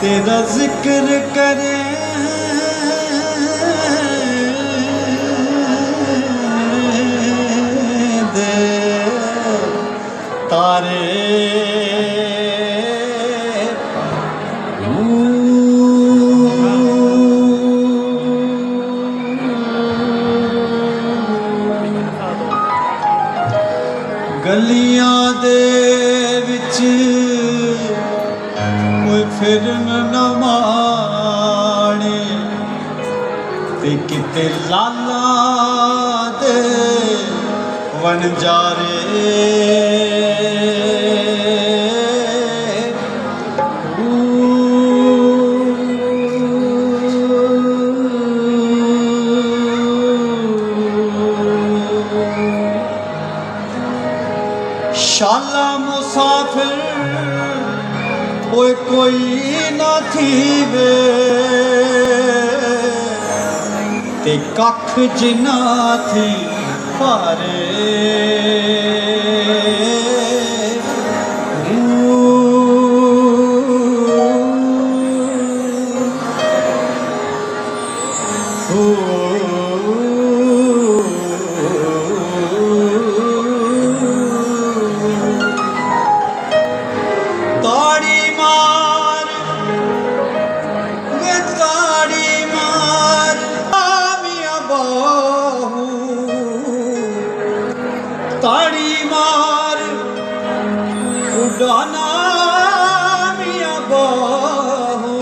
ਤੇਰਾ ਜ਼ਿਕਰ ਕਰੇ। ਦੇ ਤਾਰੇ। ਗਲੀਆਂ ਦੇ ਵਿੱਚ ਕੋਈ ਫਿਰਨ ਨਾ ਮਾਣੇ ਤੇ ਕਿਤੇ ਲਾਲਾ ਦੇ ਵਣਜਾਰੇ ਸ਼ਾਲਾ ਮੁਸਾਫਿਰ ਓਏ ਕੋਈ ਨਾ ਥੀਵੇ। ਤੇ ਕੱਖ ਜਿਨਾ ਥੀ ਭਾਰੇ। ਤਾੜੀ ਮਾਰ। ਉਡਾਨਾ ਮੀਆਂ ਬਾਹੂ।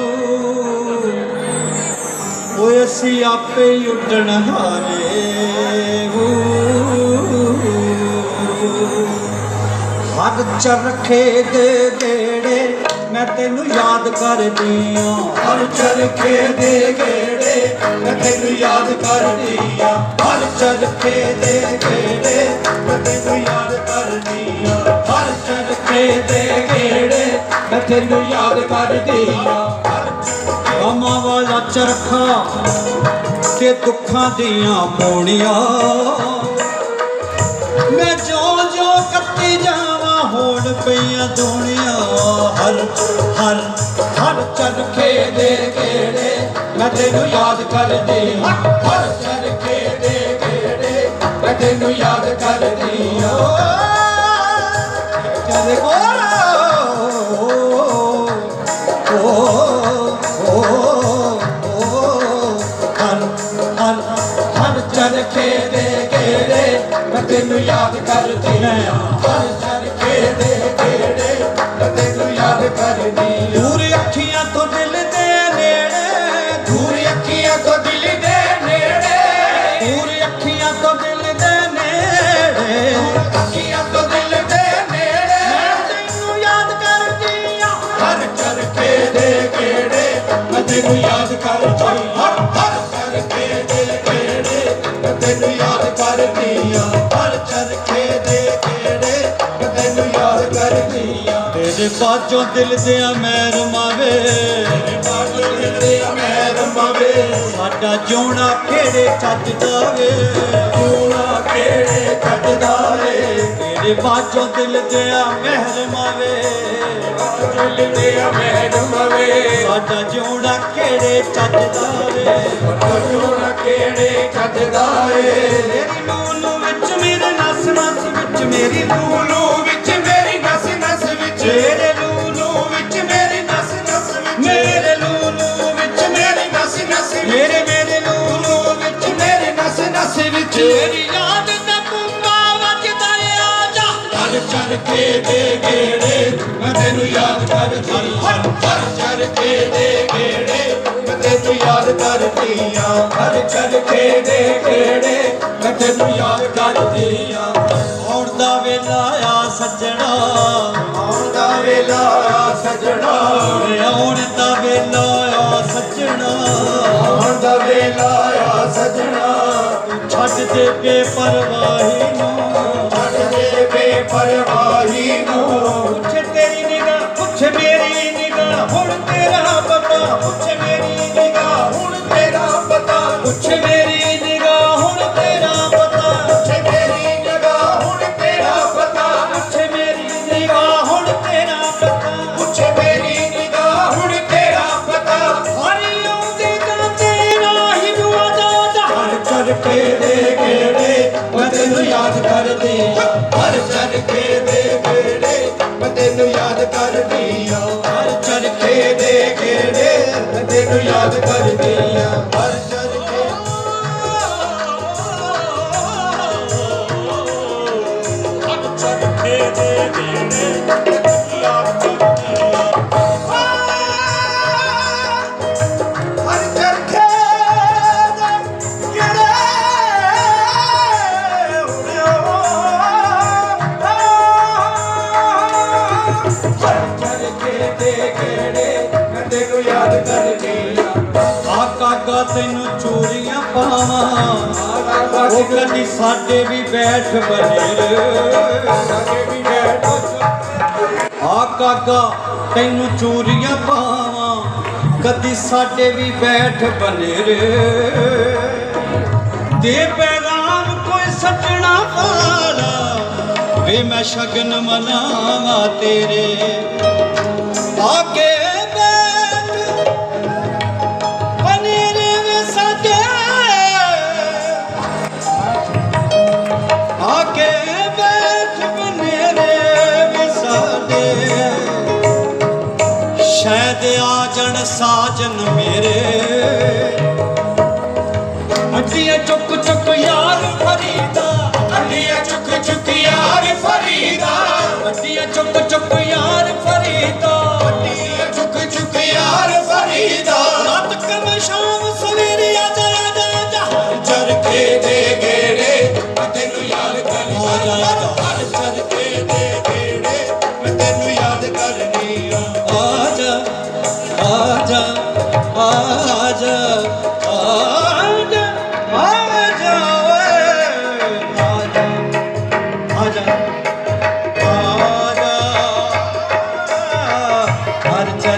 ਓਏ ਅਸੀਂ ਆਪੇ ਉੱਡਣ ਹਾਰੇ ਹੂ। ਹੱਥ ਚਰਖੇ ਦੇ ਗੇੜੇ ਮੈਂ ਤੈਨੂੰ ਯਾਦ ਕਰਦੀ ਆਂ। ਹਰ ਚਰਖੇ ਦੇ ਗੇੜੇ ਮੈਂ ਤੈਨੂੰ ਯਾਦ ਕਰਦੀ ਆ। ਹਰ ਚਰਖੇ ਦੇ ਗੇੜੇ ਮੈਂ ਤੈਨੂੰ ਯਾਦ ਕਰਦੀ ਆ। ਹਰ ਚਰਖੇ ਦੇ ਗੇੜੇ ਮੈਂ ਤੈਨੂੰ ਯਾਦ ਕਰਦੀ ਆ। ਗਮਾਂ ਵਾਲਾ ਚਰਖਾ ਤੇ ਦੁੱਖਾਂ ਦੀਆਂ ਪੌੜੀਆਂ ਮੈਂ ਜੋ ਜੋ ਕੱਤੀ ਜਾਵਾਂ, ਹੋਣ ਪਈਆਂ ਦੁਨੀਆਂ ਹਰ ਹਰ ਹਰ ਚਰਖੇ ਦੇ ਗੇੜੇ ਮੈਂ ਤੈਨੂੰ ਯਾਦ ਕਰਦੀ। ਆ ਹਰ ਚਰਖੇ ਦੇ ਗੇੜੇ ਮੈਂ ਤੈਨੂੰ ਯਾਦ ਕਰਦੀ ਆ ਚਲੇ ਹਰ ਹਰ ਚਰਖੇ ਦੇ ਗੇੜੇ ਮੈਂ ਤੈਨੂੰ ਯਾਦ ਕਰਦੀ ਹਾਂ। ਹਰ ਚਰਖੇ ਦੇ ਤੈਨੂੰ ਯਾਦ ਕਰਦੀ ਹਰ ਹਰ ਚਰਖੇ ਦੇ ਗੇੜੇ ਤੈਨੂੰ ਯਾਦ ਕਰਦੀ ਆ, ਹਰ ਚਰਖੇ ਦੇ ਗੇੜੇ ਤੈਨੂੰ ਯਾਦ ਕਰਦੀ ਆ। ਤੇਰੇ ਬਾਝੋਂ ਦਿਲ ਦੇ ਮੈਰ ਮਾਵੇ ਬਾਜੋ ਦਿਲਦੇ ਮੈਂ ਰਮਾਵੇ ਸਾਡਾ ਜਿਉਣਾ ਕਿਹੜੇ ਚੱਜਦਾ ਵੇ ਤੂਣਾ ਕਿਹੜੇ ਕੱਟਦਾ ਏ ਤੇਰੇ ਬਾਝੋਂ ਦਿਲ ਦੇ ਮਹਿਰ ਮਾਵੇ। ਬਾਜੋ ਦਿਲਦੇ ਮੈਂ ਰਮਾਵੇ ਸਾਡਾ ਜਿਉਣਾ ਕਿਹੜੇ ਚੱਜਦਾ ਵੇ ਤੂਣਾ ਕਿਹੜੇ ਕੱਟਦਾ ਏ ਮੇਰੀ ਨੂਨ ਵਿੱਚ ਮੇਰੇ ਨਸ ਨਸ ਵਿੱਚ ਮੇਰੀ ਨੂਨ ਵਿੱਚ ਮੇਰੀ ਨਸ ਨਸ ਵਿੱਚ। ਤੇਰੇ ਵਿੱਚ। ਤੇਰੀ ਯਾਦ ਦਾ ਕੁੰਬਾ ਵੱਜਦਾ ਆ ਜਾ। ਹਰ ਚਰਖੇ ਦੇ ਗੇੜੇ ਮੈਂ ਤੈਨੂੰ ਯਾਦ ਕਰਦੀ ਹਰ ਹਰ ਚਰਖੇ ਦੇ ਗੇੜੇ ਮੈਂ ਤੈਨੂੰ ਯਾਦ ਕਰਦੀ ਆ। ਹਰ ਚਰਖੇ ਦੇ ਗੇੜੇ ਮੈਂ ਤੈਨੂੰ ਯਾਦ ਕਰਦੀ ਛੱਡ ਦੇ ਬੇਪਰਵਾਹੀ ਨੂੰ। ਛੱਡ ਦੇ ਬੇਪਰਵਾਹੀ ਨੂੰ। ਤੈਨੂੰ ਯਾਦ ਕਰਦੀ ਆ। ਹਰ ਚਰ ਕੇ ਹਰ ਚਰ ਕੇ ਦੇ। ਬਣਾਵਾ ਸਾਡੇ ਵੀ ਬੈਠ ਬਣੇ ਆ ਕਾਗਾ ਤੈਨੂੰ ਚੂਰੀਆਂ ਪਾਵਾਂ। ਕਦੀ ਸਾਡੇ ਵੀ ਬੈਠ ਬਣੇ ਰੇ ਦੇ ਪੈਗਾਮ ਕੋਈ ਸੱਜਣਾ ਪਾਲਾ ਵੇ ਮੈਂ ਸ਼ਗਨ ਮਨਾਵਾ ਤੇਰੇ। ਆ साजन में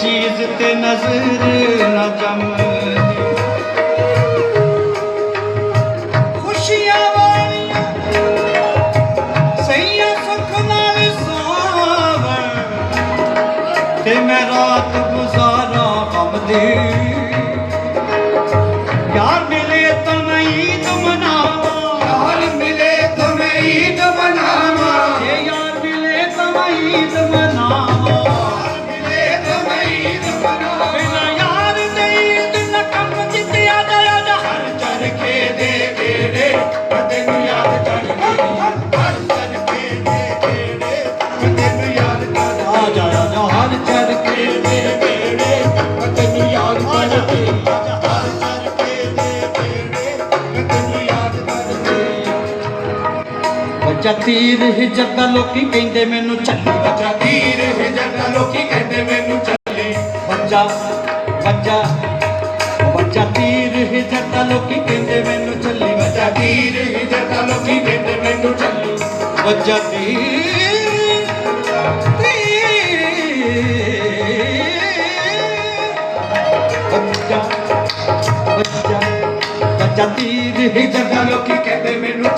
ਚੀਜ਼ ਤੇ ਨਜ਼ਰ ਨਾ ਜਮਦੀ ਖੁਸ਼ੀਆਂ ਵਾਲੀਆਂ ਸਈਆਂ ਸੁੱਖ ਨਾਲ ਸੋਵਣ। ਤੇ ਮੈਂ ਰਾਤ ਗੁਜ਼ਾਰਾਂ ਗਮ ਦੀ। ਜਗਤੀਰ ਹਿਜਰਦਾ ਲੋਕੀ ਕਹਿੰਦੇ ਮੈਨੂੰ ਚੱਲੀ ਜਗਤੀਰ ਹਿਜਰਦਾ ਲੋਕੀ ਕਹਿੰਦੇ ਮੈਨੂੰ ਚੱਲੀ ਵੱਜਾ ਵੱਜਾ ਵੱਜਾ ਤੀਰ ਹਿਜਰਦਾ ਲੋਕੀ ਕਹਿੰਦੇ ਮੈਨੂੰ ਚੱਲੀ ਵੱਜਾ ਤੀਰ ਹਿਜਰਦਾ ਲੋਕੀ ਕਹਿੰਦੇ ਮੈਨੂੰ ਚੱਲੀ ਵੱਜਾ ਤੀਰ। ਬੱਚਾ ਬੱਚਾ ਹੀ ਜਗਾ ਲੋਕੀ ਕਹਿੰਦੇ ਮੈਨੂੰ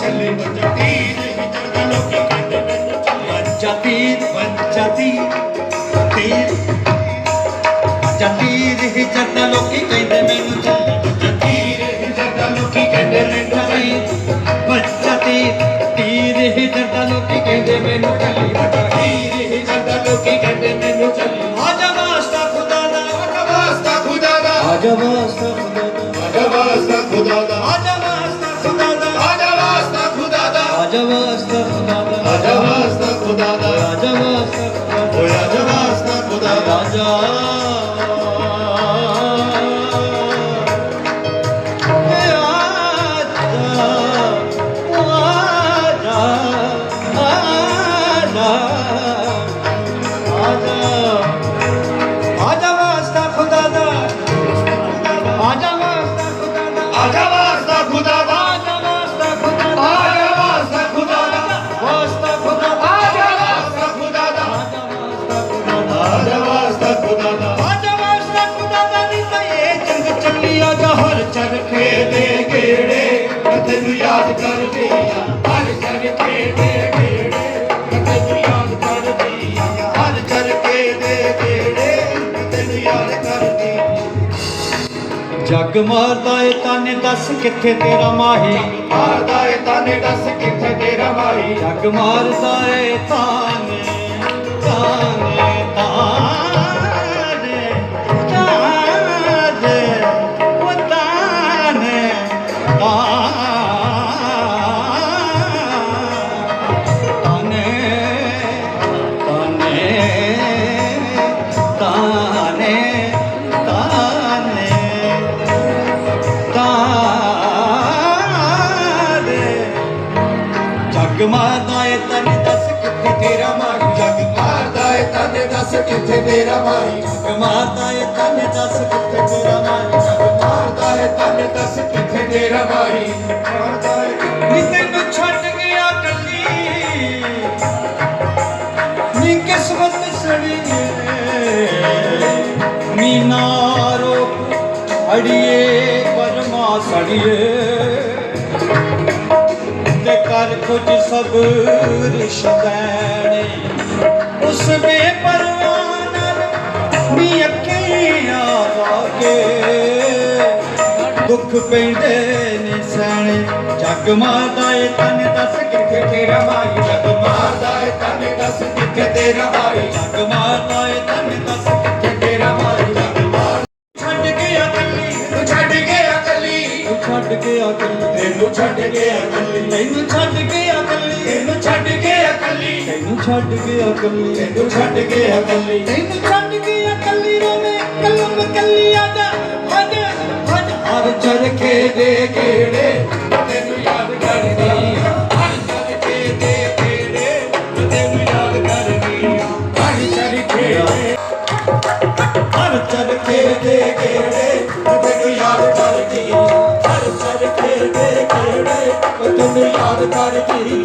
राजा ਮਾਰਦਾ ਏ ਤਾਨੇ ਦੱਸ ਕਿੱਥੇ ਤੇਰਾ ਮਾਹੀ? ਮਾਰਦਾ ਏ ਤਾਨੇ ਦੱਸ ਕਿੱਥੇ ਤੇਰਾ ਮਾਈ ਜੱਗ ਮਾਰਦਾ ਏ ਤਾਨੇ ਤਾਨੇ। ਮਾਰਦਾ ਦੱਸ ਕਿੱਥੇ ਤੇਰਾ ਮਾਈ ਜੱਗ ਮਾਰਦਾ ਏ ਤਨ ਦੱਸ ਕਿੱਥੇ ਤੇਰਾ ਮਾਈ ਮਾਰਦਾ ਏ ਤਾਨੇ ਦੱਸ ਕਿੱਥੇ ਤੇਰਾ ਮਾਈ ਮਾਰਦਾ ਏ ਨੀ ਤੈਨੂੰ ਛੱਡ ਗਿਆ ਕੱਲੀ ਨੀ ਕਿਸਮਤ ਸੜੀ ਏ ਨੀ ਨਾਰੋ ਅੜੀਏ ਪਰਮਾ ਸੜੀਏ ਤੇ ਕਰ ਕੁਝ ਸਬਰ ਸ਼ਦੈਣੇ ਉਸ ਬੇਪਰਵਾਹ ਨਾਲ ਨੀ ਅੱਖੀਆਂ ਲਾਗੇ ਦੁੱਖ ਪੈਂਦੇ ਨੇ ਸਹਿਣੇ ਜੱਗ ਮਾਰਦਾ ਏ ਤਨ ਦੱਸ ਕਿੱਥੇ ਤੇਰਾ ਭਾਈ ਜੱਗ ਮਾਰਦਾ ਏ ਤਾਨੇ ਦੱਸ ਕਿੱਥੇ ਤੇਰਾ ਭਾਈ ਜੱਗ ਮਾਰਦਾ ਏ ਤਨ ਦੱਸ ਕਿੱਥੇ ਤੇਰਾ ਮਾਈ, ਜੱਗ ਮਾਰ ਛੱਡ ਗਿਆ ਕੱਲੀ, ਤੂੰ ਛੱਡ ਗਿਆ ਕੱਲੀ। ਤੂੰ ਛੱਡ ਗਿਆ ਕੱਲੀ, ਤੈਨੂੰ ਛੱਡ ਗਿਆ ਕੱਲੀ। ਤੈਨੂੰ ਛੱਡ ਗਿਆ ਕੱਲੀ। ਤੈਨੂੰ ਛੱਡ ਗਿਆ ਕੱਲੀ ਤੈਨੂੰ ਛੱਡ ਗਿਆ ਕੱਲੀ ਤੈਨੂੰ ਛੱਡ ਗਿਆ ਕੱਲੀ ਤੈਨੂੰ ਛੱਡ ਗਿਆ ਕੱਲੀ ਰੋਵੇਂ ਕਲਮ ਕੱਲੀ ਆਦਾ ਹੱਜ ਹੱਜ ਹਰ ਚਰਖੇ ਦੇ ਕਿਹੜੇ? ਤੈਨੂੰ ਯਾਦ ਕਰਦੀ। ਹਰ ਚਰਖੇ ਦੇ ਕਿਹੜੇ? ਤੈਨੂੰ ਯਾਦ ਕਰਦੀ। ਹਰ ਚਰਖੇ ਹਰ ਚਰਖੇ ਦੇ ਕਿਹੜੇ? ਤੈਨੂੰ ਯਾਦ ਕਰਦੀ। ਹਰ ਚਰਖੇ ਦੇ ਕਿਹੜੇ? ਤੈਨੂੰ ਯਾਦ ਕਰਦੀ।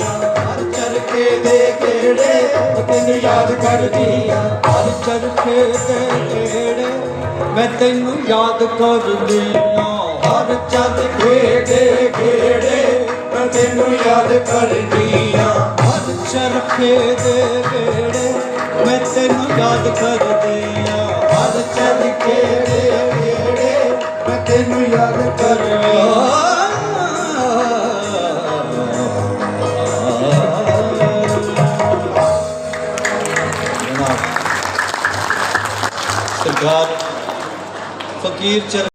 ਕਰਦੀਆਂ ਕਰਦੀ ਹਰ ਚਰਖੇ ਦੇ ਕਿਹੜੇ ਮੈਂ ਤੈਨੂੰ ਯਾਦ ਕਰਦੀ ਆਂ ਹਰ ਚਰਖੇ ਦੇ ਕਿਹੜੇ ਤੈਨੂੰ ਯਾਦ ਕਰਦੀ ਆ ਹਰ ਚਰਖੇ ਦੇ ਕਿਹੜੇ ਮੈਂ ਤੈਨੂੰ ਯਾਦ ਕਰਦੀ ਆਂ ਹਰ ਚਰਖੇ ਦੇ ਕਿਹੜੇ ਮੈਂ ਤੈਨੂੰ ਯਾਦ ਕਰਦੀ ਫਕੀਰ ਚਰ